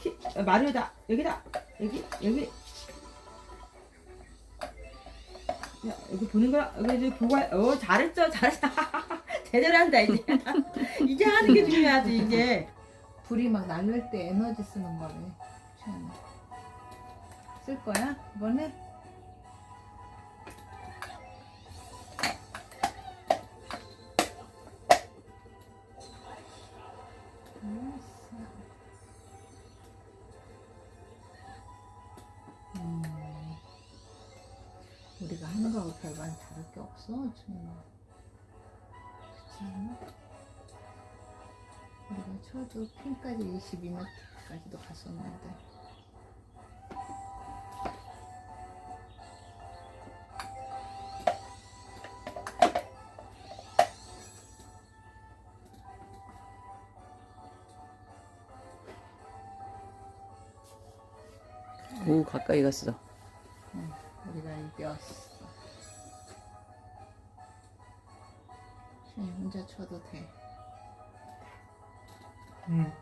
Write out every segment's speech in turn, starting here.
키, 어, 마리오다. 여기다. 여기, 여기. 야, 여기 보는 거야. 여기 보고, 할- 어, 잘했죠, 잘했어. 제대로 한다, 이제. 이제 하는 게 중요하지, 이제. 불이 막 날릴 때 에너지 쓰는. 취향. 쓸 거야? 이번에? 별반 다를 게 없어. 그렇지 않아? 우리가 쳐도 핀까지 22m까지도 갔었는데 오 가까이 갔어. 우리가 이겼어. 그냥 혼자 쳐도 돼. 응.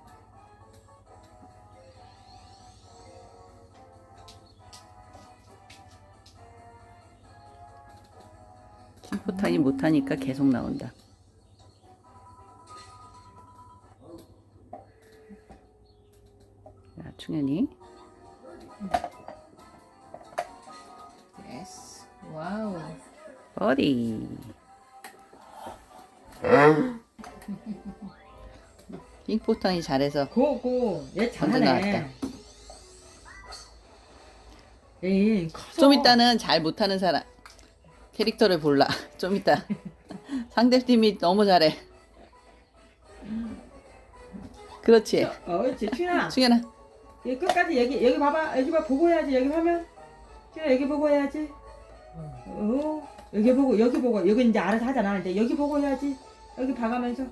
심포탄이 못하니까 계속 나온다. 자, 충현이 예스. 와우. 버디. 심포탄이 잘해서 고, 고. 얘 먼저 잘하네. 나왔다. 에이, 커서. 좀 이따는 잘 못하는 사람 캐릭터를 볼라. 좀 이따 상대팀이 너무 잘해. 그렇지. 어, 제 춘아. 충현아. 여기 끝까지 여기 여기 봐봐 여기 봐 보고 해야지 여기 화면 춘아 여기 보고 해야지 어 여기 보고 여기 보고 여기 이제 알아서 하잖아 이제 여기 보고 해야지 여기 봐가면서.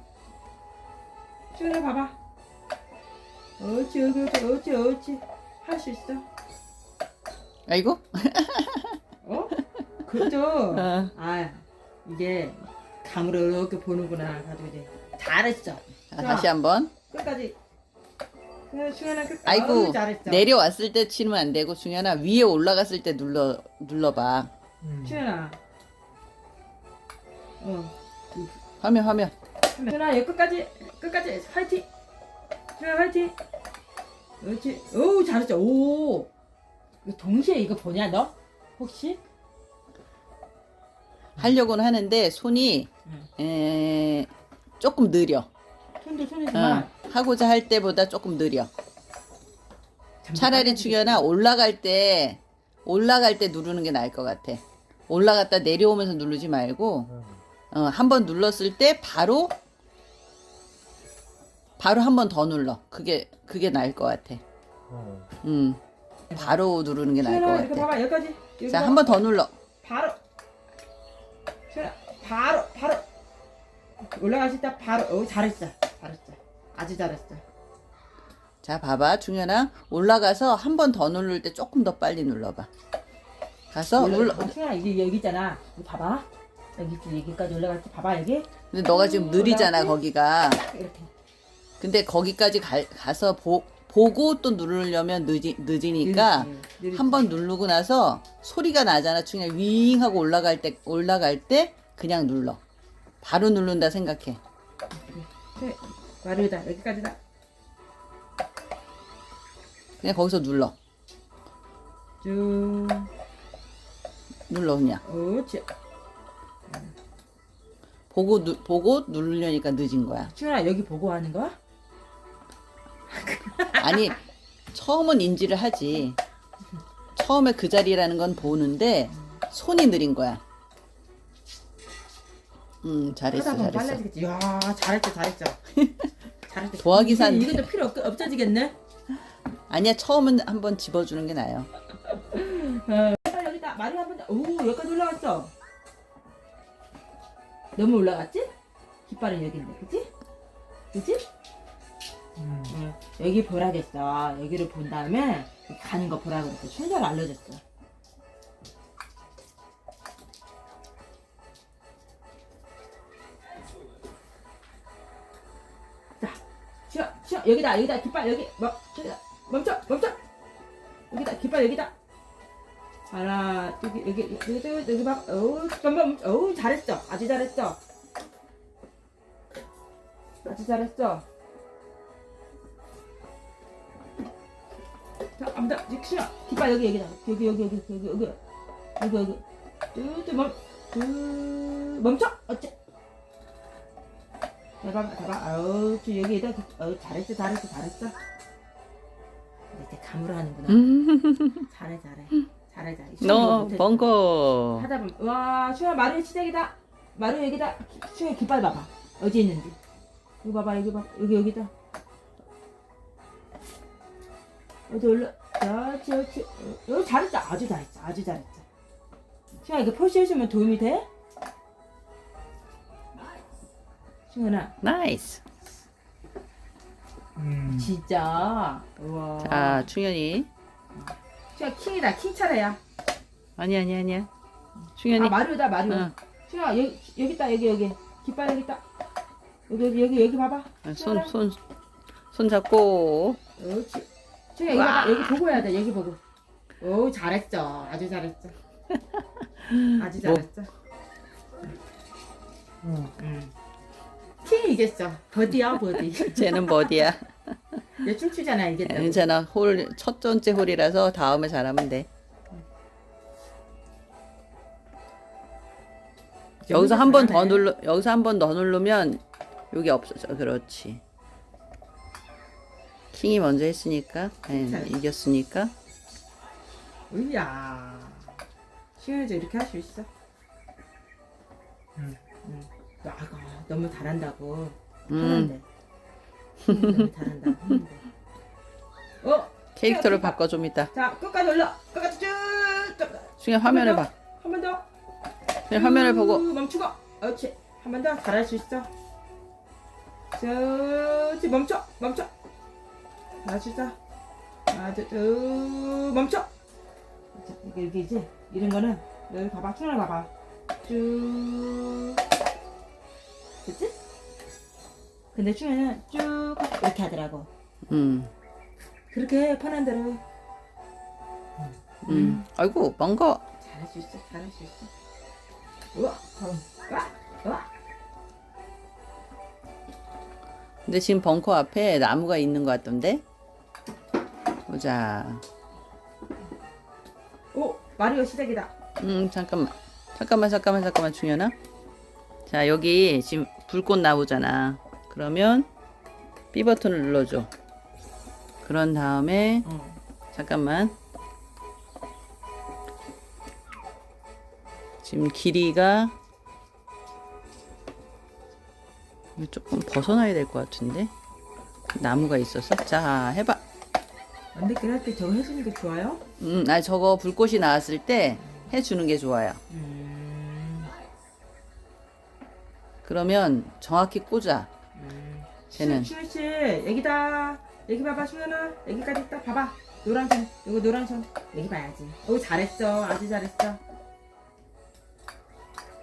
춘아 봐봐. 옳지 여기 옳지 옳지 옳지 할수 있어. 아이고. 어? 그죠? 어. 아 이게 감으로 이렇게 보는구나. 가지고 이제 잘했어. 자, 다시 한번. 끝까지. 춘아는 끝. 아이고 어우, 잘했어. 내려왔을 때 치면 안 되고 중현아 위에 올라갔을 때 눌러 눌러봐. 춘아. 어 화면 화면. 준아 여기 끝까지 끝까지. 화이팅. 준아 화이팅. 그렇지. 오 잘했죠 오. 이거 동시에 이거 보냐 너? 혹시? 하려고는 하는데 손이 응. 에, 조금 느려. 손도 어, 손이지만. 하고자 할 때보다 조금 느려. 차라리 충현아 올라갈 때 올라갈 때 누르는 게 나을 것 같아. 올라갔다 내려오면서 누르지 말고 어, 한번 눌렀을 때 바로 바로 한 번 더 눌러. 그게 그게 나을 것 같아. 음. 바로 누르는 게 나을 것 이렇게 같아. 봐봐 여기까지 여기 자, 봐. 한번 더 눌러. 바로 바로 바로 올라가실 때 바로 어 잘했어 잘했어 아주 잘했어 자, 봐봐. 중현아. 올라가서 한 번 더 누를 때 조금 더 빨리 눌러 봐. 가서 눌러. 준아 여기 여기 있잖아 여기 봐봐 여기 여기까지 올라갈 때 봐봐 여기 근데 너가 지금 느리잖아, 올라가지? 거기가. 딱 이렇게 근데 거기까지 가, 가서 보, 보고 또 누르려면 늦이, 늦으니까 느리지. 한번 누르고 나서 소리가 나잖아. 중에 윙 하고 올라갈 때 올라갈 때 그냥 눌러. 바로 누른다 생각해. 그래, 마르다 여기까지다. 그냥 거기서 눌러. 쭉. 눌러 그냥. 옳지. 보고 누, 보고 누르려니까 늦은 거야. 준아 여기 보고 하는 거야? 아니 처음은 인지를 하지. 처음에 그 자리라는 건 보는데 손이 느린 거야. 음 잘했어 하다 보면 잘했어. 빨라지겠지. 야 잘했죠 잘했죠. 잘했죠. 도화기 산. 이제 이것도 필요 없, 없어지겠네. 아니야 처음은 한번 집어주는 게 나아요. 어. 여기다 마리 한번 더. 오 여기까지 올라갔어. 너무 올라갔지? 깃발은 여기인데 그치? 그치? 응. 여기 보라겠어. 여기를 본 다음에 가는 거 보라 그랬어. 순서를 알려줬어. 자, 쉬어, 쉬어. 여기다, 여기다, 깃발, 여기, 뭐, 저기다. 멈춰 멈춰 여기다 깃발 여기다 하나 여기 여기 여기 여기, 여기 봐. 어우 잠깐만 어우 잘했어 아주 잘했어 아주 잘했어 자 아무다 직신아 깃발 여기 여기다 여기 여기 여기 여기 여기. 여기 여기. 뚜뚜 멈 뚜, 멈춰. 어째? 대박 대박. 아우 저 여기에다 어 잘했어 잘했어 잘했어. 이제 감으로 하는구나. 음, 잘해 잘해 잘해 너. 벙커. 하다 보면 와 슈아 마루의 시작이다. 마루 여기다. 슈아 깃발 봐봐. 어디 있는지. 여기 봐봐 여기 봐. 여기 여기다. 어디 올라 그렇지 그렇지 어, 어, 잘했어 아주 잘했어. 아주 잘했어. 슈아 이거 표시해주면 도움이 돼? 슈아나. 나이스. 음. 진짜. 우와. 자, 충현이. 슈아 킹이다 킹 차례야 아니 아니 아니야. 아 충현이. 마루다 마루 응. 슈아 여기 여기 있다 여기 여기 깃발 여기 있다 여기 여기 여기 여기 봐봐 손손손 잡고. 그렇지 슈아 여기 봐봐 여기 보고 해야 돼 여기 보고 오 잘했어 아주 잘했어 아주 뭐? 잘했어 응. 응. 킹이 이겼어 버디야 버디 쟤는 버디야. 얘 춤추잖아 이겼다고 괜찮아. 홀 첫 번째 홀이라서 다음에 잘하면 돼. 여기서 한 번 더. 눌러 여기서 한 번 더 누르면 여기 없어져. 그렇지. 킹이 먼저 했으니까 네, 잘. 이겼으니까 으야 시원해져 이렇게 할 수 있어 응. 응. 너무 잘한다고 음 하는데 잘한다고 하는데 어? 캐릭터를 바꿔 좀 이따. 자 끝까지 올라 끝까지 쭉 중요 화면을 봐. 한 번 더. 그냥 화면을 보고 멈추고. 그렇지. 한 번 더 잘할 수 있어. 저지 멈춰 멈춰. 맞추자. 아주 쭉 멈춰. 자, 이게 이제 이런 거는 여기 봐봐 충을 봐봐. 쭉. 됐지? 근데 충에는 쭉 이렇게 하더라고. 음. 그렇게 해, 편한 대로. 음. 아이고 뭔가 잘할 수 있어, 잘할 수 있어. 우와, 우와, 우와. 근데 지금 벙커 앞에 나무가 있는 것 같던데. 보자. 오, 마리오 시작이다. 음 잠깐만 잠깐만 잠깐만 잠깐만 중현아 자 여기 지금 불꽃 나오잖아 그러면 B 버튼을 눌러줘. 그런 다음에 응. 잠깐만. 지금 길이가 조금 벗어나야 될 것 같은데? 나무가 있어서? 자 해봐. 언제 그럴 때 저거 해주는 게 좋아요? 음, 아 저거 불꽃이 나왔을 때 해주는 게 좋아요. 음, 그러면 정확히 꽂아. 음. 쟤는. 슈, 슈 씨, 여기다. 여기 봐봐, 슈연아. 여기까지 있다. 봐봐. 노란 손. 이거 노란 손. 여기 봐야지. 오, 잘했어. 아주 잘했어.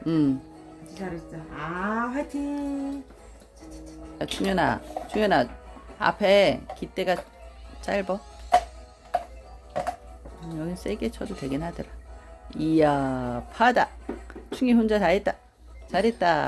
음. 아주 잘했어. 아, 화이팅. 야, 충현아, 충현아, 앞에 깃대가 짧어. 음, 여기 세게 쳐도 되긴 하더라. 이야, 파다. 충이 혼자 다 했다. 잘했다.